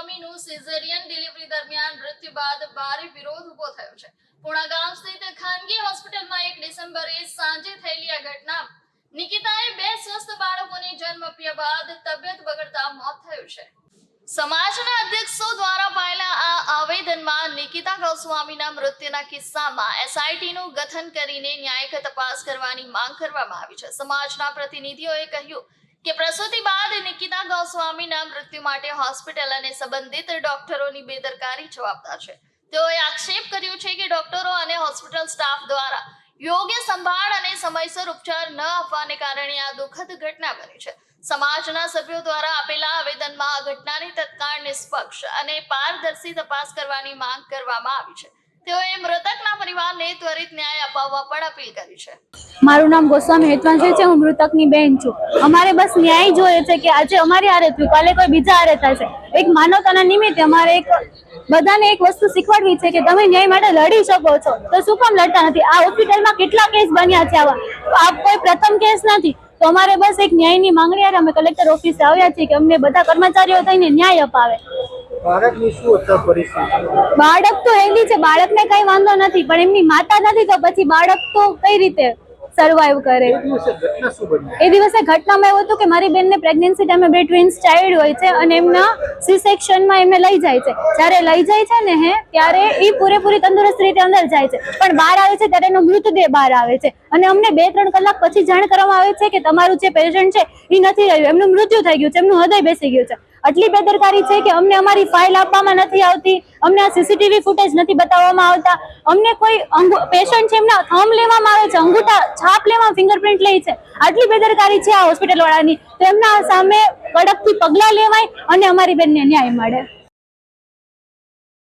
ગોસ્વામીનું caesarean delivery દરમિયાન મૃત્યુ બાદ ભારે વિરોધ ઊભો થયો છે. પુણા ગામ સ્થિત ખાનગી હોસ્પિટલમાં એક ડિસેમ્બરે સાંજે થયેલી આ ઘટના નિકિતાએ બે સ્વસ્થ બાળકોને જન્મ આપ્યા બાદ તબિયત બગડતા મોત થયું છે. સમાજના અધ્યક્ષો દ્વારા પાયેલા આ આવેદનમાં નિકિતા ગોસ્વામીના મૃત્યુના કિસ્સામાં એસઆઈટીનું ગઠન કરીને ન્યાયિક તપાસ કરવાની માંગ કરવામાં આવી છે. સમાજના પ્રતિનિધિઓએ કહ્યું કે પ્રસૂતિ બાદ નિકિતા ગોસ્વામીના મૃત્યુ માટે હોસ્પિટલ અને સંબંધિત ડોક્ટરોની બેદરકારી જવાબદાર છે. તેઓએ આક્ષેપ કર્યો છે કે ડોક્ટરો અને હોસ્પિટલ સ્ટાફ દ્વારા યોગ્ય સંભાળ અને સમયસર ઉપચાર ન આપવાને કારણે આ દુઃખદ ઘટના બની છે. સમાજના સભ્યો દ્વારા આપેલા આવેદનમાં આ ઘટનાની તત્કાળ નિષ્પક્ષ અને પારદર્શી તપાસ કરવાની માંગ કરવામાં આવી છે. તેઓએ મૃતકના પરિવારને ત્વરિત ન્યાય અપાવવા પણ અપીલ કરી છે. મારું નામ ગોસ્વામી હેતવાંશી છે, હું મૃતકની બેન છું. અમારે બસ ન્યાય જોઈએ છે કે આજે અમારી હારે થયું કાલે કોઈ બીજા હારે થશે એક માનવતાના નિમિત્તે અમારે એક બધાને એક વસ્તુ શીખવાડવી છે કે તમે ન્યાય માટે લડી શકો છો. તો શું કામ લડતા નથી? આ હોસ્પિટલમાં કેટલા કેસ બન્યા છે આવા? આ કોઈ પ્રથમ કેસ નથી. તો અમારે બસ એક ન્યાયની માંગણી હારે અમે કલેક્ટર ઓફિસે આવ્યા છીએ કે અમને બધા કર્મચારીઓ થઈને ન્યાય અપાવે. બાળકની શું અત્યારે પરિસ્થિતિ બાળક તો હેલ્ધી છે બાળકને કઈ વાંધો નથી પણ એમની માતા નથી તો પછી બાળક તો કઈ રીતે સર્વાઈવ કરે? એ દિવસે ઘટના શું બની? એ દિવસે ઘટનામાં એવું હતું કે મારી બેનને પ્રેગ્નન્સી ટાઈમે બે ટ્વિન્સ ચાઇલ્ડ હોય છે અને એમના સી સેક્શનમાં એમને લઈ જાય છે. જ્યારે લઈ જાય છે ને હે ત્યારે એ પૂરેપૂરી તંદુરસ્ત રીતે અંદર જાય છે. પણ બહાર આવે છે ત્યારે એનો મૃતદેહ બહાર આવે છે. અને અમને બે, ત્રણ કલાક પછી જાણ કરવામાં આવે છે કે તમારું જે પેશન્ટ છે એ નથી રહ્યું. એમનું મૃત્યુ થઈ ગયું છે, એમનું હૃદય બેસી ગયું છે. આટલી બેદરકારી છે કે અમને અમારી ફાઇલ આપવામાં નથી આવતી, અમને આ સીસીટીવી ફૂટેજ નથી બતાવવામાં આવતા. અમને કોઈ પેશન્ટ છે, એમના થમ લેવામાં આવે છે, અંગૂઠા છાપ લેવામાં ફિંગરપ્રિન્ટ લે છે. આટલી બેદરકારી છે આ હોસ્પિટલ વાળાની. તો એમના સામે કડકથી પગલાં લેવાય અને અમારી બેનને ન્યાય મળે.